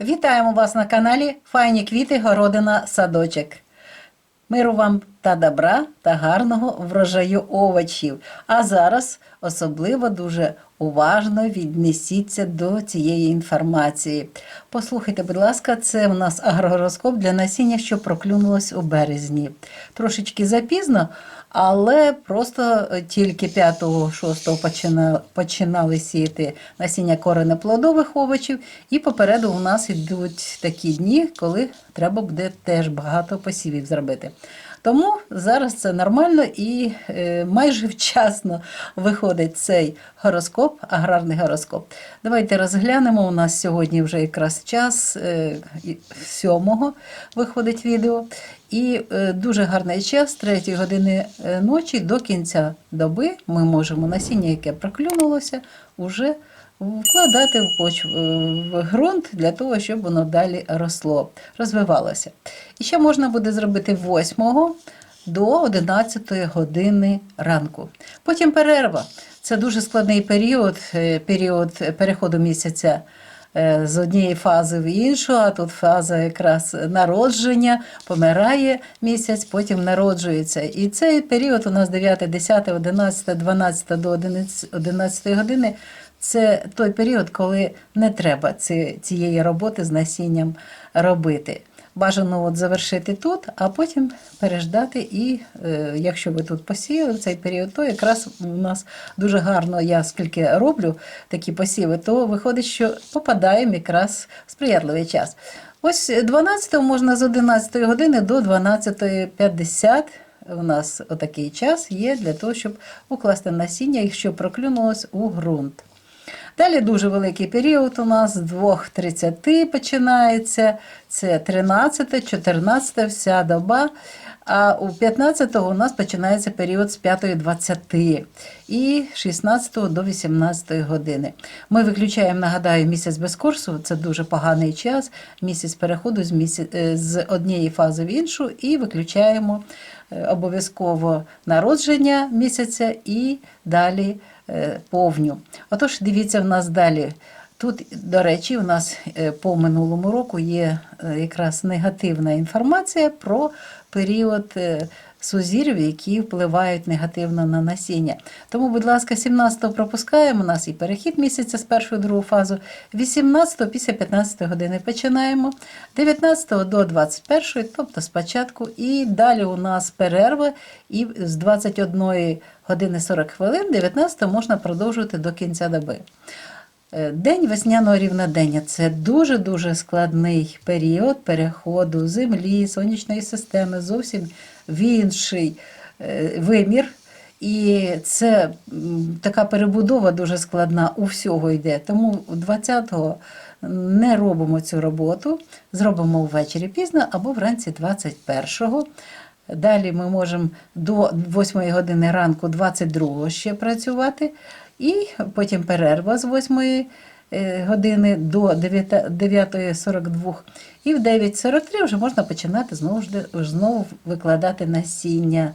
Вітаємо вас на каналі Файні квіти, городина, садочок. Миру вам та добра та гарного врожаю овочів. А зараз особливо дуже уважно віднесіться до цієї інформації. Послухайте, будь ласка, це у нас агрогороскоп для насіння, що проклюнулось у березні. Трошечки запізно, але просто е, тільки 5-6 починали, починали сіяти насіння коренеплодових овочів, і попереду у нас йдуть такі дні, коли треба буде теж багато посівів зробити. Тому зараз це нормально і е, майже вчасно виходить цей гороскоп, аграрний гороскоп. Давайте розглянемо. У нас сьогодні вже якраз час е, сьомого виходить відео. І е, дуже гарний час, з 3 години ночі до кінця доби ми можемо насіння, яке проклюнулося, уже вкладати в почву в ґрунт для того, щоб воно далі росло, розвивалося. І ще можна буде зробити 8 до 11 години ранку. Потім перерва. Це дуже складний період, е, період переходу місяця з однієї фази в іншу, а тут фаза якраз народження, помирає місяць, потім народжується. І цей період у нас 9, 10, 11, 12 до 11, 11 години. Це той період, коли не треба ці, цієї роботи з насінням робити. Бажано от завершити тут, а потім переждати. І е, якщо ви тут посіяли в цей період, то якраз у нас дуже гарно, я скільки роблю такі посіви, то виходить, що попадаємо якраз в сприятливий час. Ось 12 можна з 11 години до 12.50 у нас отакий час є для того, щоб укласти насіння, якщо проклюнулось у ґрунт. Далі дуже великий період у нас з 2.30 починається, це 13, 14, вся доба. А у 15 у нас починається період з 5.20 і 16 до 18 години. Ми виключаємо, нагадаю, місяць без курсу, це дуже поганий час, місяць переходу з, місяць, е, з однієї фази в іншу, і виключаємо е, обов'язково народження місяця і далі повню. Отож, дивіться в нас далі. Тут, до речі, у нас е, по минулому року є е, якраз негативна інформація про період е, сузір'їв, які впливають негативно на насіння. Тому, будь ласка, 17-го пропускаємо у нас і перехід місяця з першої другу фазу. 18-го після 15 години починаємо. 19-го до 21-ї, тобто спочатку. І далі у нас перерва. І з 21 години 40 хвилин, 19 можна продовжувати до кінця доби. Е, День весняного рівнодення це дуже-дуже складний період переходу землі, сонячної системи, зовсім в інший е, вимір. І це така перебудова дуже складна у всього йде. Тому 20-го не робимо цю роботу, зробимо ввечері пізно або вранці 21-го. Далі ми можемо до 8 години ранку 22 ще працювати, і потім перерва з 8 е, години до 9 9.42. І в 9.43 вже можна починати знову, знову викладати насіння.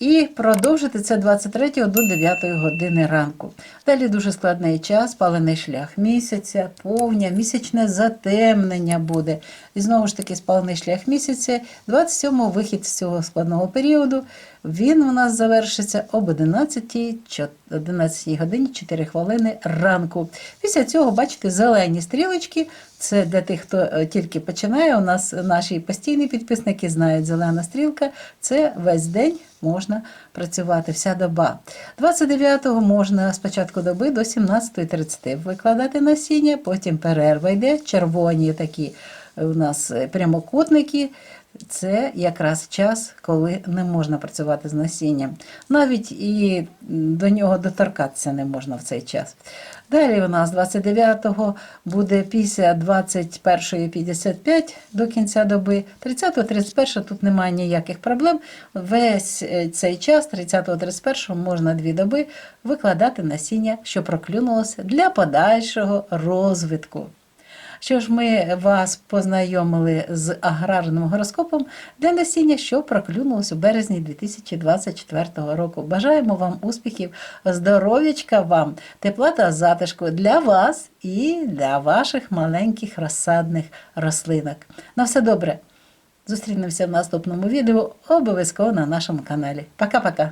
І продовжити це 23 до 9 години ранку. Далі дуже складний час, спалений шлях місяця, повня, місячне затемнення буде. І знову ж таки спалений шлях місяця, 27 вихід з цього складного періоду. Він у нас завершиться об 11, 11 годині 4 хвилини ранку. Після цього, бачите, зелені стрілочки. Це для тих, хто е, тільки починає. У нас наші постійні підписники знають зелена стрілка. Це весь день можна працювати, вся доба. 29-го можна з початку доби до 17.30 викладати насіння, потім перерва йде, червоні такі у нас е, прямокутники. Це якраз час, коли не можна працювати з насінням. Навіть і до нього доторкатися не можна в цей час. Далі у нас 29-го буде після 21.55 до кінця доби. 30-31 тут немає ніяких проблем. Весь е, цей час, 30-31 можна дві доби викладати насіння, що проклюнулося для подальшого розвитку. Що ж ми вас познайомили з аграрним гороскопом для насіння, що проклюнулось у березні 2024 року. Бажаємо вам успіхів, здоров'ячка вам, тепла та затишку для вас і для ваших маленьких розсадних рослинок. На все добре! Зустрінемося в наступному відео обов'язково на нашому каналі. Пока-пока!